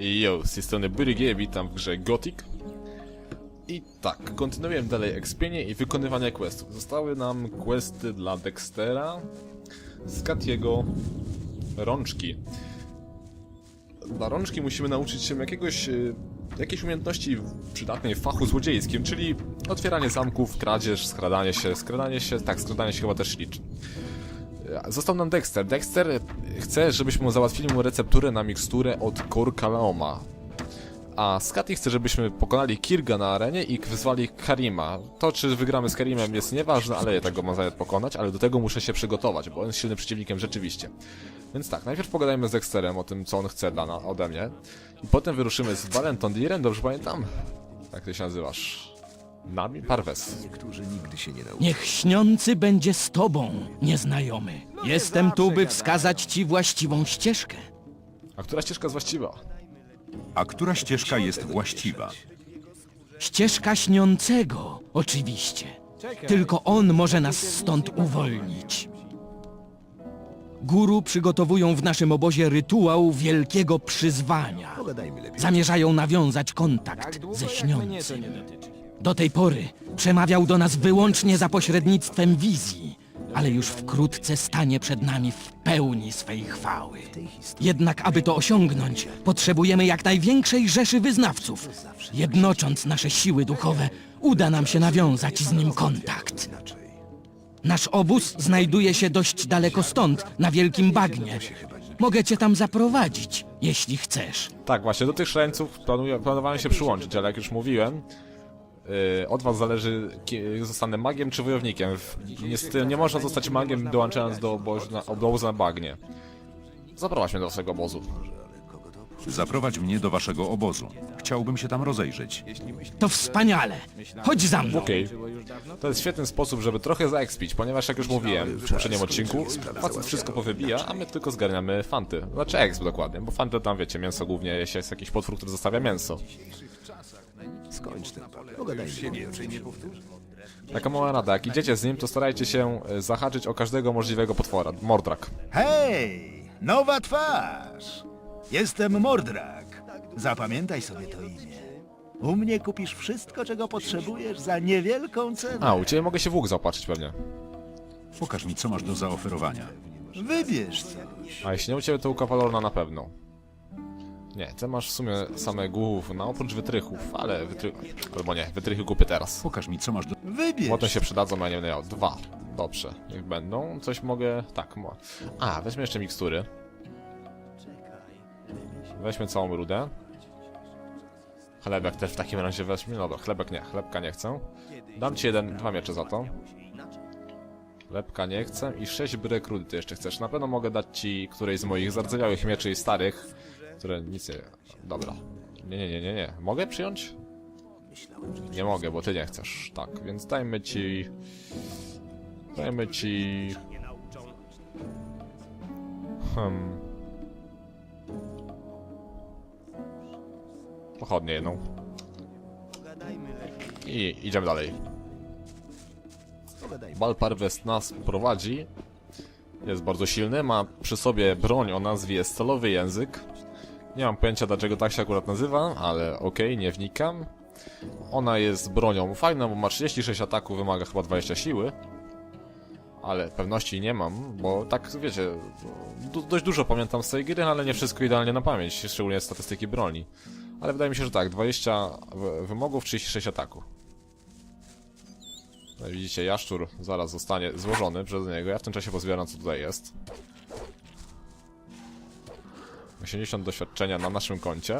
Yo, z tej strony Byrygie, witam w grze Gothic. I tak, kontynuujemy dalej expienie i wykonywanie questów. Zostały nam questy dla Dextera, Skatiego, Rączki. Dla Rączki musimy nauczyć się jakiegoś, y, jakiejś umiejętności przydatnej w fachu złodziejskim, czyli otwieranie zamków, kradzież, skradanie się, skradanie się, tak, skradanie się chyba też liczy. Został nam Dexter. Dexter chce, żebyśmy załatwili mu recepturę na miksturę od Korkalaoma. A Skati chce, żebyśmy pokonali Kirga na arenie i wyzwali Karima. To, czy wygramy z Karimem jest nieważne, ale ja tego mam zamiar pokonać, ale do tego muszę się przygotować, bo on jest silnym przeciwnikiem rzeczywiście. Więc tak, najpierw pogadajmy z Dexterem o tym, co on chce dla na, ode mnie. I potem wyruszymy z Valenton Direm, dobrze pamiętam? Jak ty się nazywasz? Nami? Parves. Niektórzy nigdy się nie nauczą. Niech śniący będzie z tobą, nieznajomy. Jestem tu, by wskazać ci właściwą ścieżkę. A która ścieżka jest właściwa? A która ścieżka jest właściwa? Ścieżka śniącego, oczywiście. Tylko on może nas stąd uwolnić. Guru przygotowują w naszym obozie rytuał wielkiego przyzwania. Pogadajmy lepiej. Zamierzają nawiązać kontakt ze śniącym. Do tej pory przemawiał do nas wyłącznie za pośrednictwem wizji, ale już wkrótce stanie przed nami w pełni swej chwały. Jednak aby to osiągnąć, potrzebujemy jak największej rzeszy wyznawców. Jednocząc nasze siły duchowe, uda nam się nawiązać z nim kontakt. Nasz obóz znajduje się dość daleko stąd, na wielkim bagnie. Mogę cię tam zaprowadzić, jeśli chcesz. Tak, właśnie do tych szaleńców planuję, planowałem się przyłączyć, ale jak już mówiłem, od was zależy, zostanę magiem czy wojownikiem. Niestety nie można zostać magiem dołączając do obozu na, obozu na bagnie. Zaprowadź mnie do swojego obozu. Zaprowadź mnie do waszego obozu. Chciałbym się tam rozejrzeć. To wspaniale. Chodź za mną. Okej. To jest świetny sposób, żeby trochę zaekspić, ponieważ jak już mówiłem w poprzednim odcinku, facet wszystko powybija, a my tylko zgarniamy fanty. Znaczy exp dokładnie, bo fanty tam wiecie, mięso głównie, jeśli jest jakiś potwór, który zostawia mięso. Skończ ten papież. Pogadajmy lepiej o czymś. Taka mała rada, jak idziecie z nim, to starajcie się e, zahaczyć o każdego możliwego potwora. Mordrak. Hej, nowa twarz! Jestem Mordrak. Zapamiętaj sobie to imię. U mnie kupisz wszystko, czego potrzebujesz za niewielką cenę. A, u ciebie mogę się w łuk zaopatrzyć pewnie. Pokaż mi, co masz do zaoferowania. Wybierz coś. A jeśli nie u ciebie, to u kawalorna na pewno. Nie, ty masz w sumie same głów, no oprócz wytrychów, ale wytry... Albo nie, wytrychy kupię teraz. Pokaż mi, co masz do... Wybierz. Potem się przydadzą, a ja nie będę miał. Dwa. Dobrze, niech będą. Coś mogę... Tak, mo... A, weźmy jeszcze mikstury. Weźmy całą rudę. Chlebek też w takim razie weźmie. Dobra, chlebek nie, chlebka nie chcę. Dam ci jeden, dwa miecze za to. Chlebka nie chcę i sześć brek rudy ty jeszcze chcesz. Na pewno mogę dać ci którejś z moich zardzewiałych mieczy i starych, które nic nie... Dobra. Nie, nie, nie, nie, nie. Mogę przyjąć? Nie mogę, bo ty nie chcesz. Tak, więc dajmy ci... Dajmy ci... Hmm... Pochodnie jedną. I idziemy dalej. Balparwest nas prowadzi. Jest bardzo silny, ma przy sobie broń o nazwie Stalowy Język. Nie mam pojęcia dlaczego tak się akurat nazywa, ale okej, nie wnikam. Ona jest bronią fajną, bo ma 36 ataku, wymaga chyba 20 siły. Ale pewności nie mam, bo tak wiecie, dość dużo pamiętam z tej gry, ale nie wszystko idealnie na pamięć, szczególnie statystyki broni. Ale wydaje mi się, że tak, 20 wy- wymogów, 36 ataku. No widzicie, jaszczur zaraz zostanie złożony przez niego. Ja w tym czasie pozbieram, co tutaj jest. 80 doświadczenia na naszym koncie.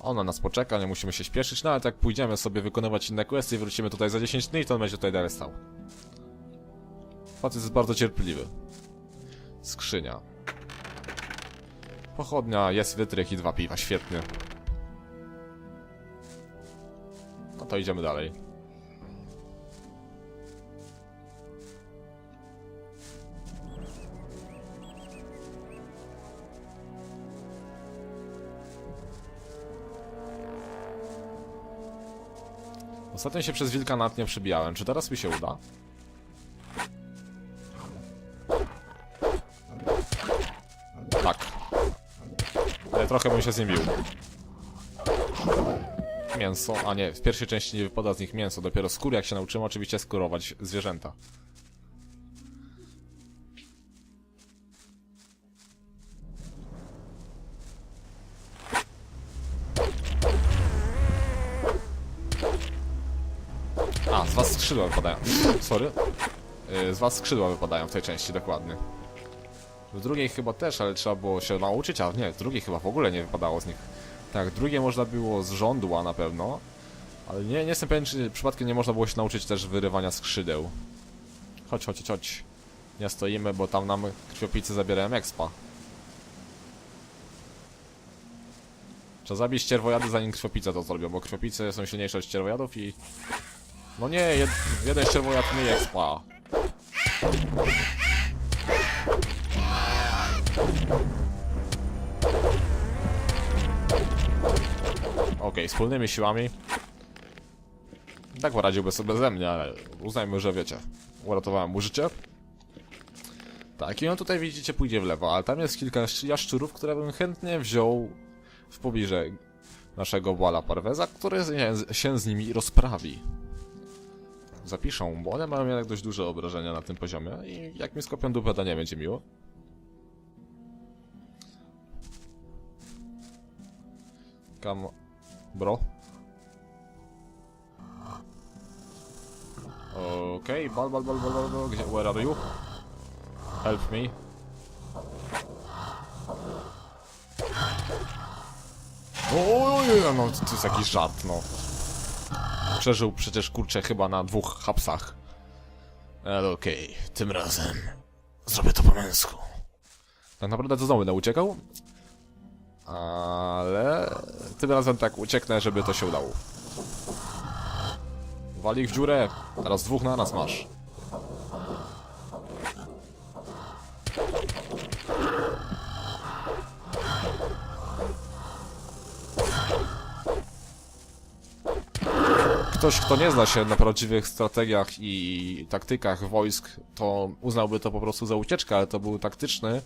Ona nas poczeka, nie musimy się śpieszyć, no ale jak pójdziemy sobie wykonywać inne questy i wrócimy tutaj za 10 dni, to on będzie tutaj dalej stał. Facet jest bardzo cierpliwy. Skrzynia. Pochodnia, jest wytrych i dwa piwa, świetnie. No to idziemy dalej. Ostatnio się przez wilka nad nie przebijałem. Czy teraz mi się uda? Tak. Ale trochę bym się z nim bił. Mięso, a nie, w pierwszej części nie wypada z nich mięso, dopiero skóry jak się nauczymy oczywiście skurować zwierzęta. Wypadają. Sorry. Y, Z was skrzydła wypadają w tej części, dokładnie. W drugiej chyba też, ale trzeba było się nauczyć, a nie, w drugiej chyba w ogóle nie wypadało z nich. Tak, drugie można było z żądła na pewno, ale nie, nie jestem pewien, czy przypadkiem nie można było się nauczyć też wyrywania skrzydeł. Chodź, chodź, chodź. Nie stoimy, bo tam nam krwiopicy zabierają expa. Trzeba zabić ścierwojady zanim krwiopice to zrobią, bo krwiopice są silniejsze od ścierwojadów i... No nie, jed jeden ścierwojad mniej expa. Okej, wspólnymi siłami. Tak poradziłby sobie ze mnie, ale uznajmy, że wiecie. Uratowałem mu życie. Tak, i on tutaj widzicie pójdzie w lewo, ale tam jest kilka jaszczurów, które bym chętnie wziął w pobliżu naszego Wala Parweza, który się z nimi rozprawi. Zapiszą, bo one mają jednak dość duże obrażenia na tym poziomie i jak mi skopią dupę, to nie będzie miło. Come, bro. Okej, bal, bal, bal, bal, bal, bal, gdzie, where are you? Help me. Ojej, no to, to jest jakiś żart, no. Przeżył przecież, kurczę, chyba na dwóch hapsach. Ale okej, tym razem zrobię to po męsku. Tak naprawdę to znowu będę uciekał, ale tym razem tak ucieknę, żeby to się udało. Wali ich w dziurę. Teraz dwóch na nas masz. Ktoś, kto nie zna się na prawdziwych strategiach i taktykach wojsk, to uznałby to po prostu za ucieczkę, ale to był taktyczny,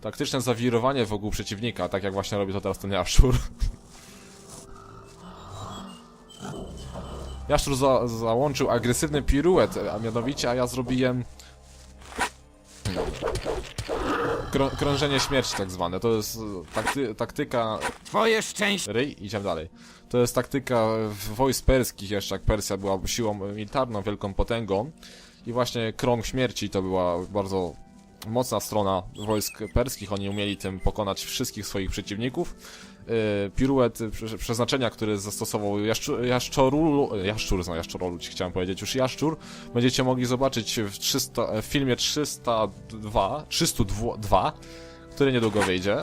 taktyczne zawirowanie wokół przeciwnika, tak jak właśnie robi to teraz ten Jaszczur. Jaszczur za, załączył agresywny piruet, a mianowicie, a ja zrobiłem... Krą, krążenie śmierci tak zwane, to jest e, takty, taktyka Twoje szczęście! Ryj, idziemy dalej. To jest taktyka wojsk perskich jeszcze, jak Persja była siłą militarną, wielką potęgą. I właśnie krąg śmierci to była bardzo mocna strona wojsk perskich. Oni umieli tym pokonać wszystkich swoich przeciwników. Yy, piruet prze- przeznaczenia, który zastosował jaszczur, jaszczorulu, jaszczur, no jaszczorolu ci chciałem powiedzieć, już jaszczur, będziecie mogli zobaczyć w, 300, w filmie 302, 302, który niedługo wyjdzie.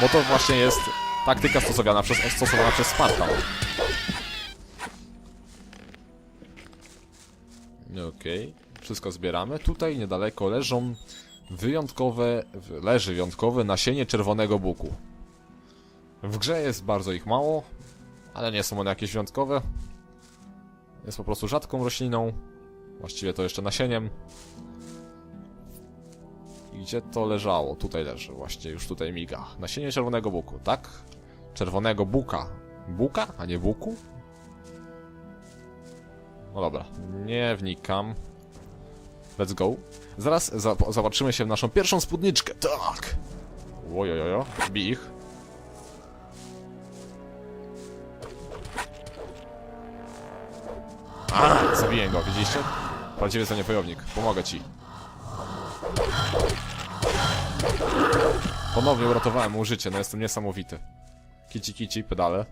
Bo to właśnie jest taktyka stosowana przez, stosowana przez Spartan. Okej, wszystko zbieramy. Tutaj niedaleko leżą wyjątkowe, leży wyjątkowe nasienie czerwonego buku. W grze jest bardzo ich mało, ale nie są one jakieś wyjątkowe. Jest po prostu rzadką rośliną, właściwie to jeszcze nasieniem. I Gdzie to leżało? Tutaj leży, właśnie już tutaj miga. Nasienie czerwonego buku, tak? Czerwonego buka. Buka, a nie buku? No dobra, nie wnikam. Let's go. Zaraz za zobaczymy się w naszą pierwszą spódniczkę. Tak! Ojojojo, bij ich. A, zabiję go, widzieliście? Prawdziwy to nie wojownik. Pomogę ci. Ponownie uratowałem mu życie, no jestem niesamowity. Kici kici, pedale.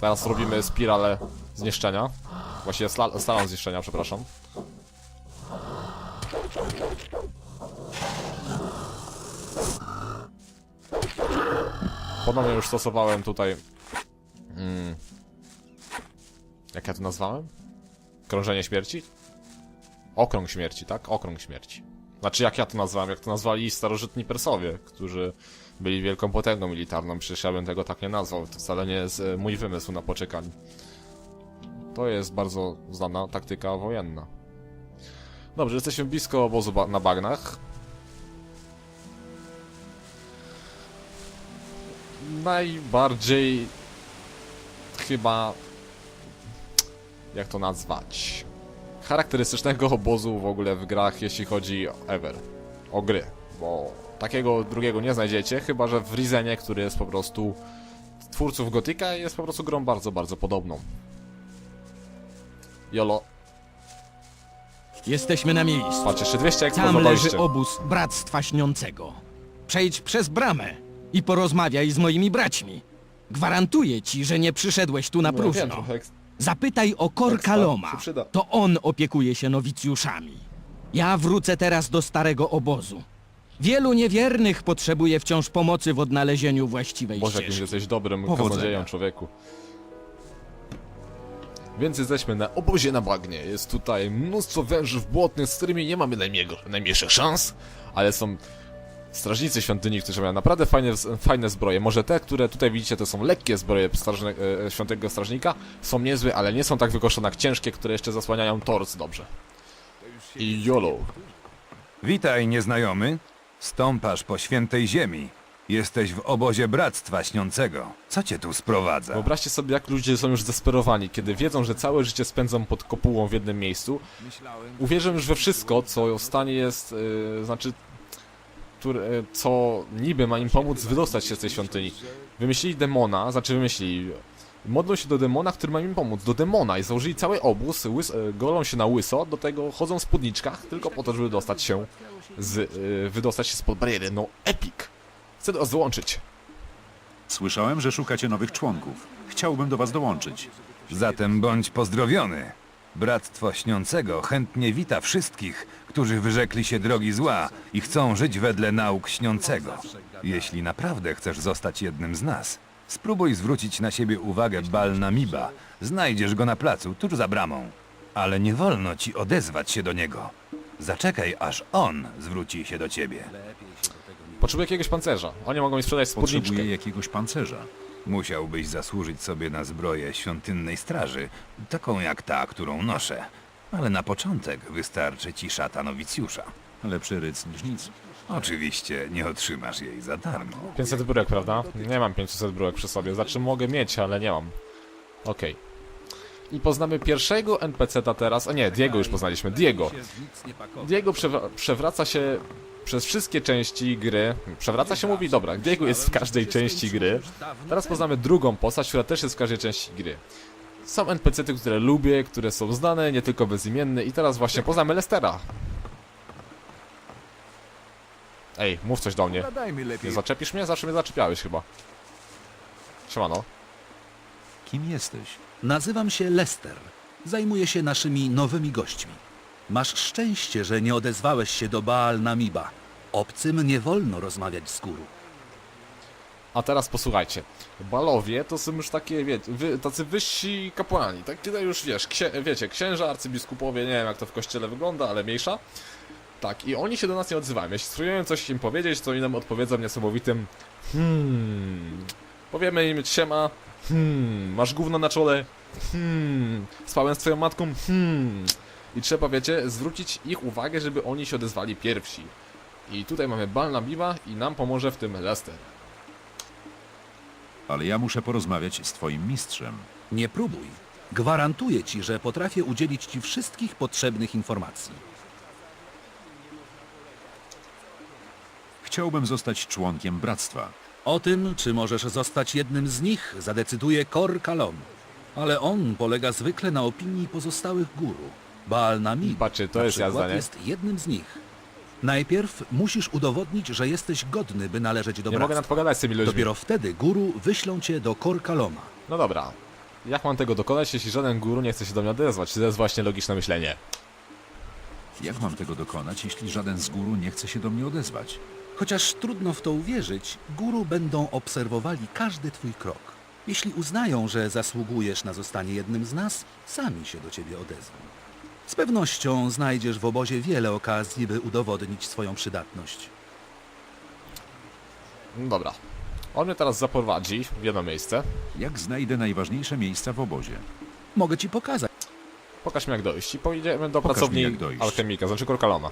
Teraz robimy spiralę zniszczenia. Właściwie sla zniszczenia, przepraszam. Ponownie już stosowałem tutaj... Mm, jak ja to nazwałem? Krążenie śmierci? Okrąg śmierci, tak? Okrąg śmierci. Znaczy, jak ja to nazwałem, jak to nazwali starożytni Persowie, którzy byli wielką potęgą militarną, przecież ja bym tego tak nie nazwał, to wcale nie jest e, mój wymysł na poczekanie. To jest bardzo znana taktyka wojenna. Dobrze, jesteśmy blisko obozu ba na bagnach. Najbardziej chyba jak to nazwać charakterystycznego obozu w ogóle w grach, jeśli chodzi o ever, o gry, bo takiego drugiego nie znajdziecie, chyba że w Rizenie, który jest po prostu twórców Gotika jest po prostu grą bardzo, bardzo podobną. Jolo, Jesteśmy na miejscu. patrz, jeszcze 200 ekspo Tam leży obóz Bractwa Śniącego. Przejdź przez bramę i porozmawiaj z moimi braćmi. Gwarantuję ci, że nie przyszedłeś tu na No, próżno. Zapytaj o Ekstra Korkaloma. się przyda. To on opiekuje się nowicjuszami. Ja wrócę teraz do starego obozu. Wielu niewiernych potrzebuje wciąż pomocy w odnalezieniu właściwej Boże, jakim ścieżki. jesteś dobrym Powodzenia. kaznodzieją, człowieku. Więc jesteśmy na obozie na bagnie. Jest tutaj mnóstwo wężów błotnych, z którymi nie mamy najmniejszych, najmniejszych szans, ale są strażnicy świątyni, którzy mają naprawdę fajne, fajne zbroje. Może te, które tutaj widzicie, to są lekkie zbroje strażne, e, świątego strażnika. Są niezłe, ale nie są tak wykoszone jak ciężkie, które jeszcze zasłaniają tors dobrze. I YOLO. Witaj, nieznajomy. Stąpasz po świętej ziemi. Jesteś w obozie Bractwa Śniącego. Co cię tu sprowadza? Wyobraźcie sobie, jak ludzie są już zdesperowani, kiedy wiedzą, że całe życie spędzą pod kopułą w jednym miejscu. Uwierzę już we wszystko, co w stanie jest, yy, znaczy, które, yy, co niby ma im pomóc wydostać się z tej świątyni. Wymyślili demona, znaczy wymyślili, modlą się do demona, który ma im pomóc, do demona i założyli cały obóz, łys, yy, golą się na łyso, do tego chodzą w spódniczkach, tylko po to, żeby dostać się z, yy, wydostać się spod bariery. No, epic! Chcę do was dołączyć. Słyszałem, że szukacie nowych członków. Chciałbym do was dołączyć. Zatem bądź pozdrowiony. Bractwo Śniącego chętnie wita wszystkich, którzy wyrzekli się drogi zła i chcą żyć wedle nauk Śniącego. Jeśli naprawdę chcesz zostać jednym z nas, spróbuj zwrócić na siebie uwagę Balnamiba. Znajdziesz go na placu, tuż za bramą. Ale nie wolno ci odezwać się do niego. Zaczekaj, aż on zwróci się do ciebie. Potrzebuję jakiegoś pancerza. Oni mogą mi sprzedać spódniczkę. Potrzebuję jakiegoś pancerza. Musiałbyś zasłużyć sobie na zbroję świątynnej straży, taką jak ta, którą noszę. Ale na początek wystarczy ci szata nowicjusza. Lepszy ryc niż nic. Oczywiście nie otrzymasz jej za darmo. 500 bryłek, prawda? Nie mam 500 bryłek przy sobie. Znaczy mogę mieć, ale nie mam. Okej. I poznamy pierwszego NPC-ta teraz. A nie, Diego już poznaliśmy. Diego. Diego przewra- przewraca się przez wszystkie części gry. Przewraca się mówi? Dobra, Diego jest w każdej części gry. Teraz poznamy drugą postać, która też jest w każdej części gry. Są NPC-ty, które lubię, które są znane, nie tylko bezimienne. I teraz właśnie poznamy Lestera. Ej, mów coś do mnie. Nie zaczepisz mnie? Zawsze mnie zaczepiałeś chyba. Siemano. Kim jesteś? Nazywam się Lester. Zajmuję się naszymi nowymi gośćmi. Masz szczęście, że nie odezwałeś się do Baal Namiba. Obcym nie wolno rozmawiać z guru. A teraz posłuchajcie. Balowie to są już takie, wie, wy, tacy wyżsi kapłani. Tak tutaj już wiesz, księ, wiecie, księża, arcybiskupowie, nie wiem jak to w kościele wygląda, ale mniejsza. Tak, i oni się do nas nie odzywają. Jeśli spróbujemy coś im powiedzieć, to oni nam odpowiedzą niesamowitym Hmm. Powiemy im siema. Hmm. Masz gówno na czole. Hmm. Spałem z twoją matką. Hmm. I trzeba, wiecie, zwrócić ich uwagę, żeby oni się odezwali pierwsi. I tutaj mamy Balna Biwa i nam pomoże w tym Lester. Ale ja muszę porozmawiać z twoim mistrzem. Nie próbuj. Gwarantuję ci, że potrafię udzielić ci wszystkich potrzebnych informacji. Chciałbym zostać członkiem bractwa. O tym, czy możesz zostać jednym z nich, zadecyduje Kor Kalon. Ale on polega zwykle na opinii pozostałych guru. Baal Namib Patrzcie, to na jest przykład jazda, nie? jest jednym z nich. Najpierw musisz udowodnić, że jesteś godny, by należeć do Nie mogę bractwa. nadpogadać z tymi ludźmi. Dopiero wtedy guru wyślą cię do Kor Kaloma. No dobra. Jak mam tego dokonać, jeśli żaden guru nie chce się do mnie odezwać? To jest właśnie logiczne myślenie. Jak mam tego dokonać, jeśli żaden z guru nie chce się do mnie odezwać? Chociaż trudno w to uwierzyć, guru będą obserwowali każdy twój krok. Jeśli uznają, że zasługujesz na zostanie jednym z nas, sami się do ciebie odezwą. Z pewnością znajdziesz w obozie wiele okazji, by udowodnić swoją przydatność. No dobra. On mnie teraz zaprowadzi w jedno miejsce. Jak znajdę najważniejsze miejsca w obozie? Mogę ci pokazać. Pokaż mi jak dojść. I pojedziemy do Pokaż mi, pracowni jak dojść. alchemika, znaczy Korkalona.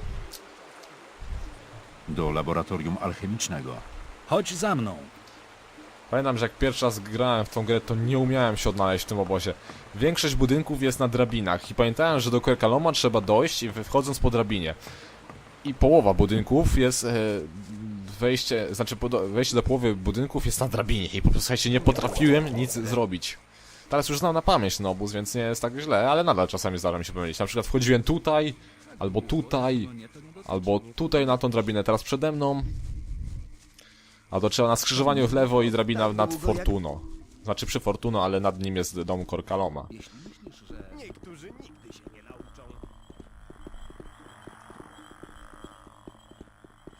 Do laboratorium alchemicznego. Chodź za mną. Pamiętam, że jak pierwszy raz grałem w tą grę, to nie umiałem się odnaleźć w tym obozie. Większość budynków jest na drabinach i pamiętałem, że do Korkaloma trzeba dojść wchodząc po drabinie. I połowa budynków jest... E, wejście, znaczy wejście do połowy budynków jest na drabinie i po prostu słuchajcie, nie potrafiłem nic zrobić. Teraz już znam na pamięć ten obóz, więc nie jest tak źle, ale nadal czasami zdarza mi się pomylić. Na przykład wchodziłem tutaj, albo tutaj, albo tutaj na tą drabinę, teraz przede mną. A to trzeba na skrzyżowaniu w lewo i drabina nad Fortuno. Znaczy przy Fortuno, ale nad nim jest dom Korkaloma.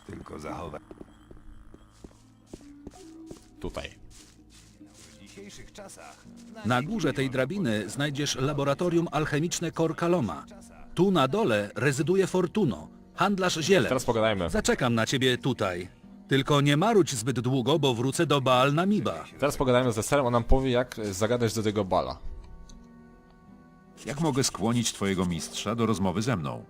Tylko zachowaj. Tutaj. W dzisiejszych czasach Na górze tej drabiny znajdziesz laboratorium alchemiczne Korkaloma. Tu na dole rezyduje Fortuno, handlarz zielem. Teraz pogadajmy. Zaczekam na ciebie tutaj. Tylko nie marudź zbyt długo, bo wrócę do Baal Namiba. Teraz pogadajmy ze serem, on nam powie jak zagadać do tego bala. Jak mogę skłonić twojego mistrza do rozmowy ze mną?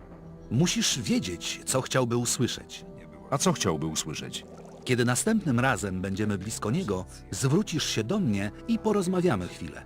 Musisz wiedzieć, co chciałby usłyszeć. A co chciałby usłyszeć? Kiedy następnym razem będziemy blisko niego, zwrócisz się do mnie i porozmawiamy chwilę.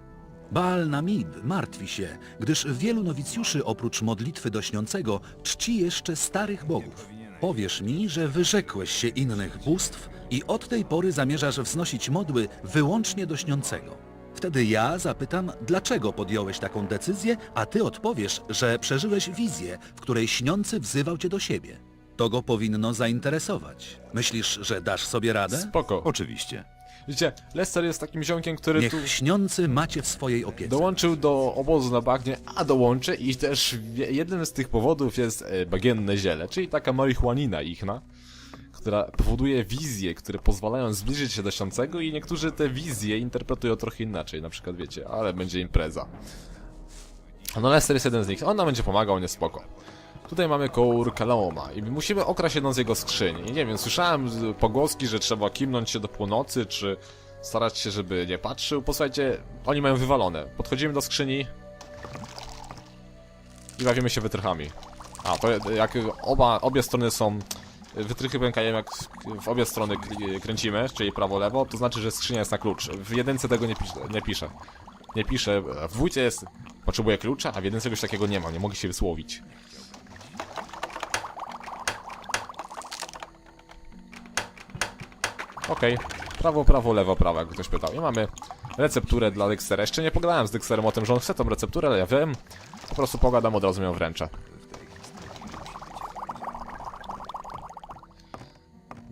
Baal Namib martwi się, gdyż wielu nowicjuszy oprócz modlitwy do śniącego czci jeszcze starych bogów. Powiesz mi, że wyrzekłeś się innych bóstw i od tej pory zamierzasz wznosić modły wyłącznie do śniącego. Wtedy ja zapytam, dlaczego podjąłeś taką decyzję, a ty odpowiesz, że przeżyłeś wizję, w której śniący wzywał cię do siebie. To go powinno zainteresować. Myślisz, że dasz sobie radę? Spoko. Oczywiście. Widzicie, Lester jest takim ziomkiem, który tu Niech śniący macie w swojej opiece. dołączył do obozu na bagnie, a dołączy i też wie- jednym z tych powodów jest e, bagienne ziele, czyli taka marihuanina ichna, która powoduje wizje, które pozwalają zbliżyć się do śniącego i niektórzy te wizje interpretują trochę inaczej, na przykład wiecie, ale będzie impreza. No Lester jest jeden z nich, on nam będzie pomagał, nie spoko. Tutaj mamy kołur Kaloma i musimy okraść jedną z jego skrzyń. I nie wiem, słyszałem pogłoski, że trzeba kimnąć się do północy, czy starać się, żeby nie patrzył. Posłuchajcie, oni mają wywalone. Podchodzimy do skrzyni i bawimy się wytrychami. A, to jak oba, obie strony są... Wytrychy pękają jak w obie strony kręcimy, czyli prawo-lewo, to znaczy, że skrzynia jest na klucz. W jedynce tego nie, nie pisze. Nie pisze. W dwójce jest... Potrzebuje klucza, a w jedynce czegoś takiego nie ma, nie mogli się wysłowić. Okej. Prawo, prawo, lewo, prawo, jak ktoś pytał. I mamy recepturę dla Dextera. Jeszcze nie pogadałem z Dexterem o tym, że on chce tą recepturę, ale ja wiem. Po prostu pogadam, od razu ją wręczę.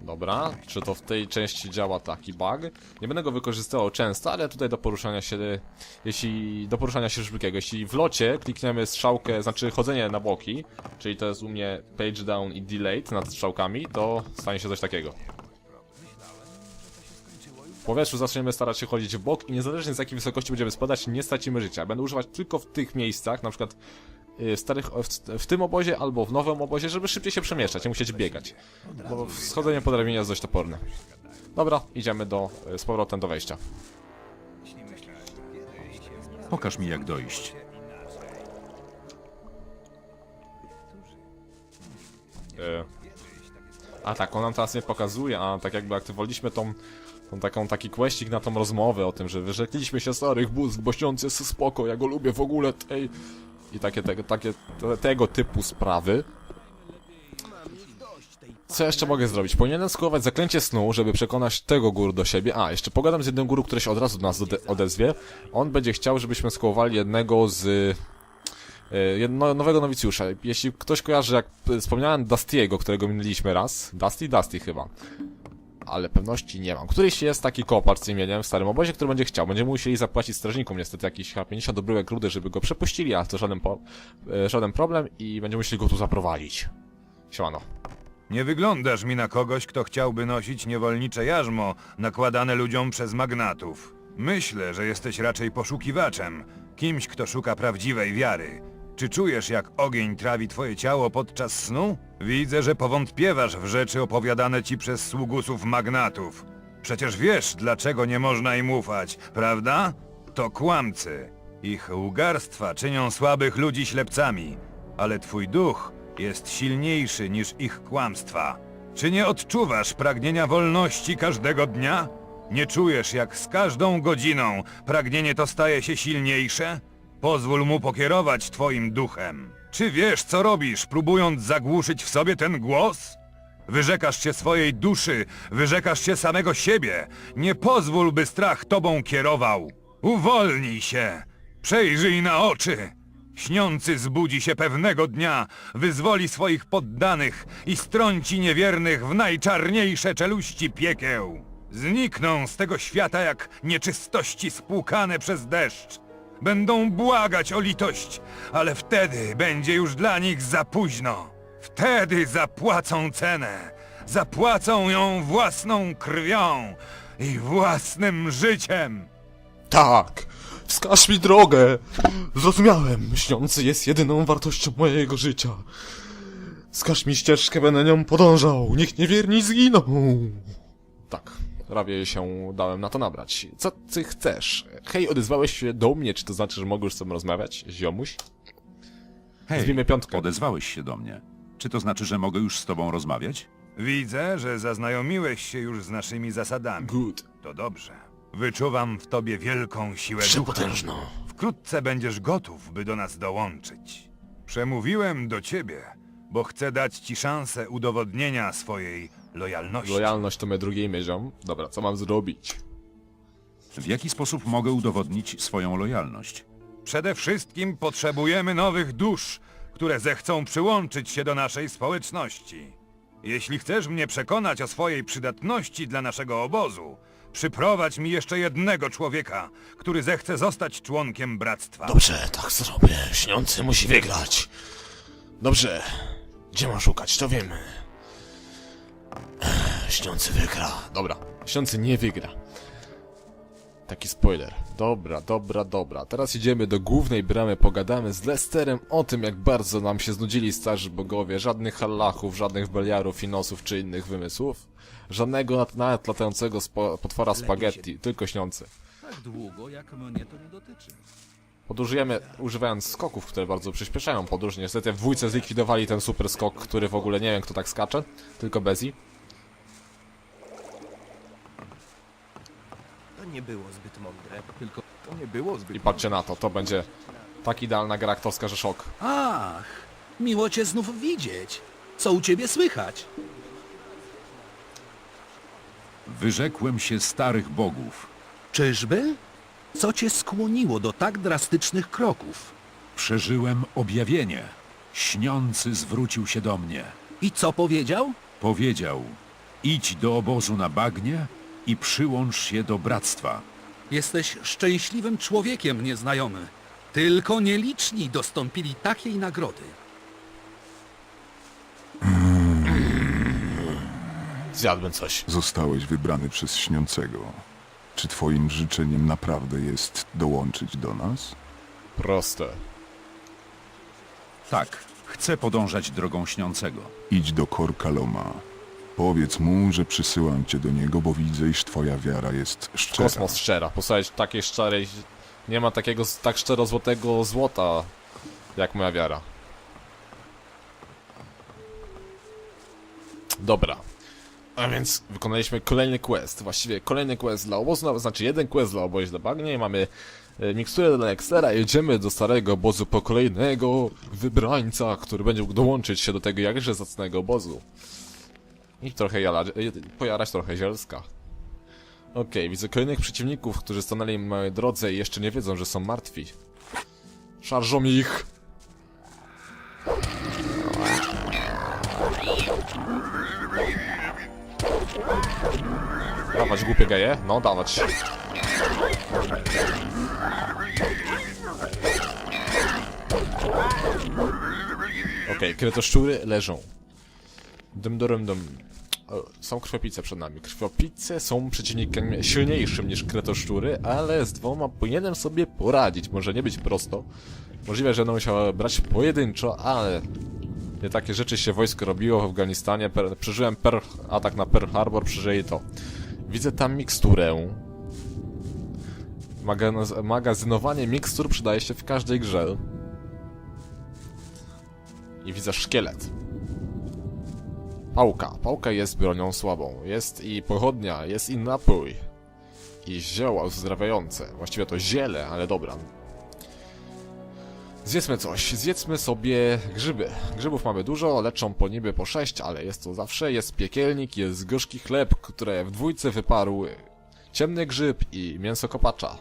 Dobra, czy to w tej części działa taki bug? Nie będę go wykorzystywał często, ale tutaj do poruszania się, jeśli do poruszania się szybkiego, jeśli w locie klikniemy strzałkę, znaczy chodzenie na boki, czyli to jest u mnie page down i delayed nad strzałkami, to stanie się coś takiego. W powietrzu zaczniemy starać się chodzić w bok i niezależnie z jakiej wysokości będziemy spadać, nie stracimy życia. Będę używać tylko w tych miejscach, na przykład y, w, starych, w, w tym obozie albo w nowym obozie, żeby szybciej się przemieszczać, nie musieć biegać. Bo schodzenie po drabinie jest dość toporne. Dobra, idziemy do, y, z powrotem do wejścia. Pokaż mi, jak dojść. Y, A tak, on nam teraz nie pokazuje, a tak jakby aktywowaliśmy tą, tą taką, taki questik na tą rozmowę o tym, że wyrzekliśmy się starych bóstw, bo śniąc jest spoko, ja go lubię w ogóle tej... I takie, tego, takie te, tego typu sprawy. Co jeszcze mogę zrobić? Powinienem skołować zaklęcie snu, żeby przekonać tego góru do siebie. A, jeszcze pogadam z jednym guru, który się od razu do nas ode- odezwie. On będzie chciał, żebyśmy skołowali jednego z... e, Jedno, nowego nowicjusza. Jeśli ktoś kojarzy, jak p- wspomniałem Dusty'ego, którego minęliśmy raz. Dusty? Dusty chyba. Ale pewności nie mam. Któryś jest taki kopacz z imieniem w starym obozie, który będzie chciał. Będziemy musieli zapłacić strażnikom niestety jakieś chyba 50 dobryłek rudy, żeby go przepuścili, ale to żaden, po, e, żaden problem i będziemy musieli go tu zaprowadzić. Siemano. Nie wyglądasz mi na kogoś, kto chciałby nosić niewolnicze jarzmo nakładane ludziom przez magnatów. Myślę, że jesteś raczej poszukiwaczem, kimś, kto szuka prawdziwej wiary. Czy czujesz, jak ogień trawi twoje ciało podczas snu? Widzę, że powątpiewasz w rzeczy opowiadane ci przez sługusów magnatów. Przecież wiesz, dlaczego nie można im ufać, prawda? To kłamcy. Ich łgarstwa czynią słabych ludzi ślepcami, ale twój duch jest silniejszy niż ich kłamstwa. Czy nie odczuwasz pragnienia wolności każdego dnia? Nie czujesz, jak z każdą godziną pragnienie to staje się silniejsze? Pozwól mu pokierować twoim duchem. Czy wiesz, co robisz, próbując zagłuszyć w sobie ten głos? Wyrzekasz się swojej duszy, wyrzekasz się samego siebie. Nie pozwól, by strach tobą kierował. Uwolnij się! Przejrzyj na oczy! Śniący zbudzi się pewnego dnia, wyzwoli swoich poddanych i strąci niewiernych w najczarniejsze czeluści piekieł. Znikną z tego świata jak nieczystości spłukane przez deszcz. Będą błagać o litość, ale wtedy będzie już dla nich za późno. Wtedy zapłacą cenę. Zapłacą ją własną krwią i własnym życiem. Tak! Wskaż mi drogę! Zrozumiałem! Śniący jest jedyną wartością mojego życia. Wskaż mi ścieżkę, będę nią podążał. Niech niewierni zginą! Tak, prawie się dałem na to nabrać. Co ty chcesz? Hej, odezwałeś się do mnie, czy to znaczy, że mogę już z tobą rozmawiać? Ziomuś? Hej, Zbijmy piątkę. odezwałeś się do mnie. Czy to znaczy, że mogę już z tobą rozmawiać? Widzę, że zaznajomiłeś się już z naszymi zasadami. Good. To dobrze. Wyczuwam w tobie wielką siłę ducha. Przepotężną. Wkrótce będziesz gotów, by do nas dołączyć. Przemówiłem do ciebie, bo chcę dać ci szansę udowodnienia swojej lojalności. Lojalność to me drugie imię, ziom. Dobra, co mam zrobić? W jaki sposób mogę udowodnić swoją lojalność? Przede wszystkim potrzebujemy nowych dusz, które zechcą przyłączyć się do naszej społeczności. Jeśli chcesz mnie przekonać o swojej przydatności dla naszego obozu, przyprowadź mi jeszcze jednego człowieka, który zechce zostać członkiem bractwa. Dobrze, tak zrobię. Śniący musi wygrać. Dobrze. Gdzie mam szukać, to wiemy. Śniący wygra. Dobra. Śniący nie wygra. Taki spoiler. Dobra, dobra, dobra. Teraz idziemy do głównej bramy, pogadamy z Lesterem o tym, jak bardzo nam się znudzili starzy bogowie. Żadnych hallachów, żadnych beliarów, inosów czy innych wymysłów. Żadnego nawet latającego spo- potwora spaghetti, tylko śniący. Tak długo, jak mnie to nie dotyczy. Podróżujemy używając skoków, które bardzo przyspieszają podróż. Niestety w dwójce zlikwidowali ten super skok, który w ogóle nie wiem kto tak skacze, tylko Bezi. To nie było zbyt mądre. Tylko to nie było zbyt I patrzcie na to, to będzie tak idealna gra aktorska, że szok. Ach, miło cię znów widzieć. Co u ciebie słychać? Wyrzekłem się starych bogów. Czyżby? Co cię skłoniło do tak drastycznych kroków? Przeżyłem objawienie. Śniący zwrócił się do mnie. I co powiedział? Powiedział: idź do obozu na bagnie i przyłącz się do bractwa. Jesteś szczęśliwym człowiekiem, nieznajomy. Tylko nieliczni dostąpili takiej nagrody. Zjadłbym coś. Zostałeś wybrany przez śniącego. Czy twoim życzeniem naprawdę jest dołączyć do nas? Proste. Tak, chcę podążać drogą śniącego. Idź do Korkaloma. Powiedz mu, że przysyłam cię do niego, bo widzę, iż twoja wiara jest szczera. Kosmos szczera. Posłuchaj, takiej szczerej... Nie ma takiego tak szczero złotego złota, jak moja wiara. Dobra. A więc wykonaliśmy kolejny quest. Właściwie kolejny quest dla obozu, nawet znaczy jeden quest dla obozu dla bagnie. Mamy e, miksturę dla Extera. Jedziemy do starego obozu po kolejnego wybrańca, który będzie mógł dołączyć się do tego jakże zacnego obozu. I trochę jala, e, pojarać trochę zielska. Okej, widzę kolejnych przeciwników, którzy stanęli w mojej drodze i jeszcze nie wiedzą, że są martwi. Szarżą ich! Dawać głupie geje? No, dawać. Okej, kretoszczury leżą. Dum dum. O, Są krwopice przed nami. Krwopice są przeciwnikiem silniejszym niż kretoszczury, ale z dwoma powinienem sobie poradzić. Może nie być prosto. Możliwe, że będę musiał brać pojedynczo, ale nie takie rzeczy się wojsko robiło w Afganistanie. Per, przeżyłem per, atak na Pearl Harbor, przeżyli to. Widzę tam miksturę. Magaz magazynowanie mikstur przydaje się w każdej grze. I widzę szkielet. Pałka. Pałka jest bronią słabą. Jest i pochodnia, jest i napój. I zioła uzdrawiające. Właściwie to ziele, ale dobra. Zjedzmy coś. Zjedzmy sobie grzyby. Grzybów mamy dużo, leczą po niby po 6, ale jest to zawsze. Jest piekielnik, jest gorzki chleb, które w dwójce wyparły. Ciemny grzyb i mięso kopacza.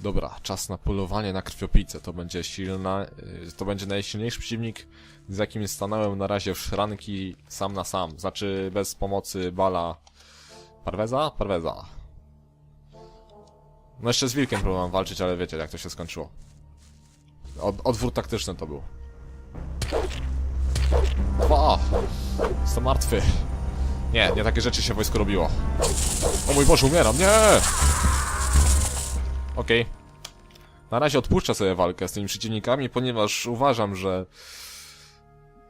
Dobra, czas na polowanie na krwiopijcę. To będzie silna, y, to będzie najsilniejszy przeciwnik, z jakim stanąłem na razie w szranki sam na sam. Znaczy bez pomocy bala Parweza? Parweza. No jeszcze z wilkiem próbowałem walczyć, ale wiecie jak to się skończyło. Od, odwrót taktyczny to był. Dwa! Jestem martwy. Nie, nie takie rzeczy się w wojsku robiło. O mój Boże, umieram, nie! Okej. Na razie odpuszczę sobie walkę z tymi przeciwnikami, ponieważ uważam, że...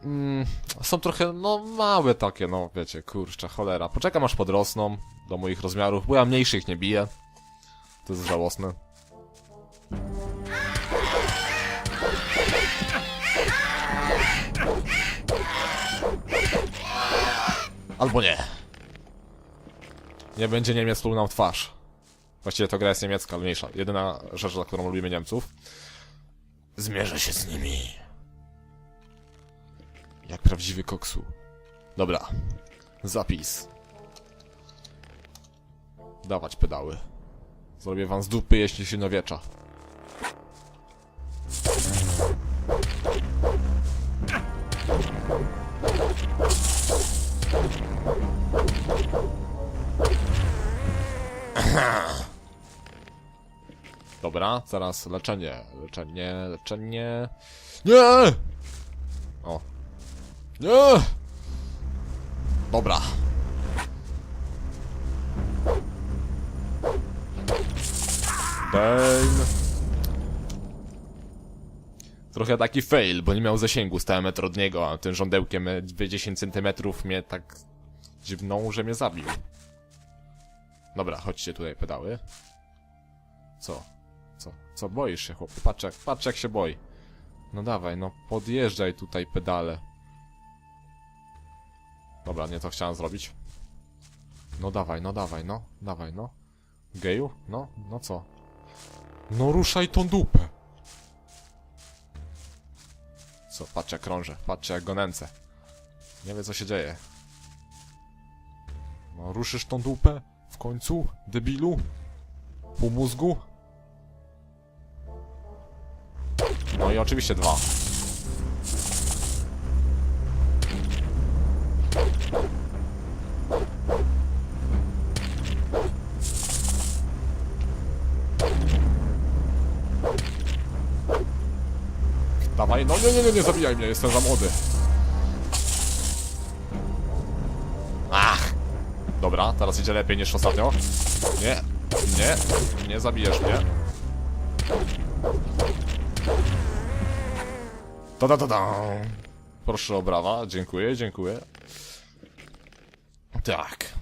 Mm, są trochę, no, małe takie, no, wiecie, kurczę, cholera. Poczekam aż podrosną do moich rozmiarów, bo ja mniejszych nie biję. To jest żałosne. Albo nie. Nie będzie Niemiec pluł nam twarz. Właściwie to gra jest niemiecka, ale mniejsza. Jedyna rzecz, za którą lubimy Niemców. Zmierzę się z nimi. Jak prawdziwy koksu. Dobra. Zapis. Dawać pedały. Zrobię wam z dupy, jeśli się nowiecza. Dobra, zaraz leczenie, leczenie, leczenie. Nie! O. Nie! Dobra. Bane. Trochę taki fail, bo nie miał zasięgu, stałem metr od niego, a tym żądełkiem e, 10 cm mnie tak dziwnął, że mnie zabił. Dobra, chodźcie tutaj pedały. Co? Co? Co? Boisz się, chłopie? Patrz patrz jak się boi. No dawaj, no podjeżdżaj tutaj pedale. Dobra, nie to chciałem zrobić. No dawaj, no dawaj, no. Dawaj, no. Geju? No, no co? No ruszaj tą dupę. Co? Patrz jak krążę, patrz jak go nęcę. Nie wie co się dzieje. No ruszysz tą dupę? W końcu? Debilu? Pół mózgu? No i oczywiście dwa. No nie, nie, nie, nie zabijaj mnie, jestem za młody. Ach! Dobra, teraz idzie lepiej niż ostatnio. Nie, nie, nie zabijesz mnie. Da da da da. Proszę o brawa, dziękuję, dziękuję. Tak.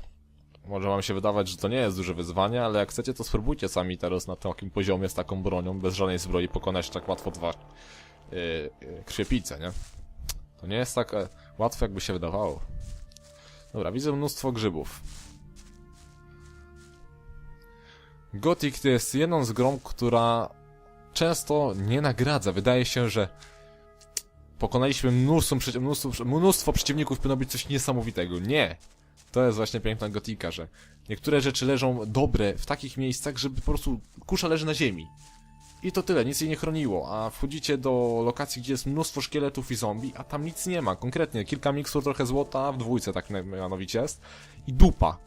Może wam się wydawać, że to nie jest duże wyzwanie, ale jak chcecie, to spróbujcie sami teraz na takim poziomie z taką bronią, bez żadnej zbroi pokonać tak łatwo dwa yy, nie? To nie jest tak e, łatwe, jakby się wydawało. Dobra, widzę mnóstwo grzybów. Gothic to jest jedną z grą, która często nie nagradza. Wydaje się, że pokonaliśmy mnóstwo, mnóstwo, mnóstwo przeciwników, powinno być coś niesamowitego. Nie! To jest właśnie piękna gotika, że niektóre rzeczy leżą dobre w takich miejscach, żeby po prostu kusza leży na ziemi. I to tyle, nic jej nie chroniło, a wchodzicie do lokacji, gdzie jest mnóstwo szkieletów i zombie, a tam nic nie ma, konkretnie, kilka mikstur, trochę złota, w dwójce tak mianowicie jest, i dupa.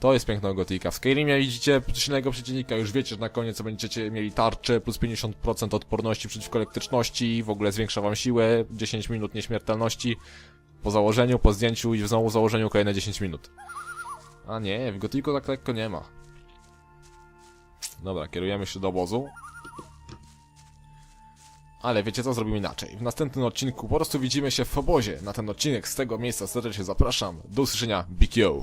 To jest piękna gotika. W Skyrimie widzicie silnego przeciwnika, już wiecie, że na koniec będziecie mieli tarczę, plus 50% odporności przeciwko elektryczności, w ogóle zwiększa wam siłę, 10 minut nieśmiertelności, po założeniu, po zdjęciu i znowu założeniu kolejne 10 minut. A nie, w gotiku tak lekko nie ma. Dobra, kierujemy się do obozu. Ale wiecie co, zrobimy inaczej. W następnym odcinku po prostu widzimy się w obozie. Na ten odcinek z tego miejsca serdecznie zapraszam. Do usłyszenia, BKO.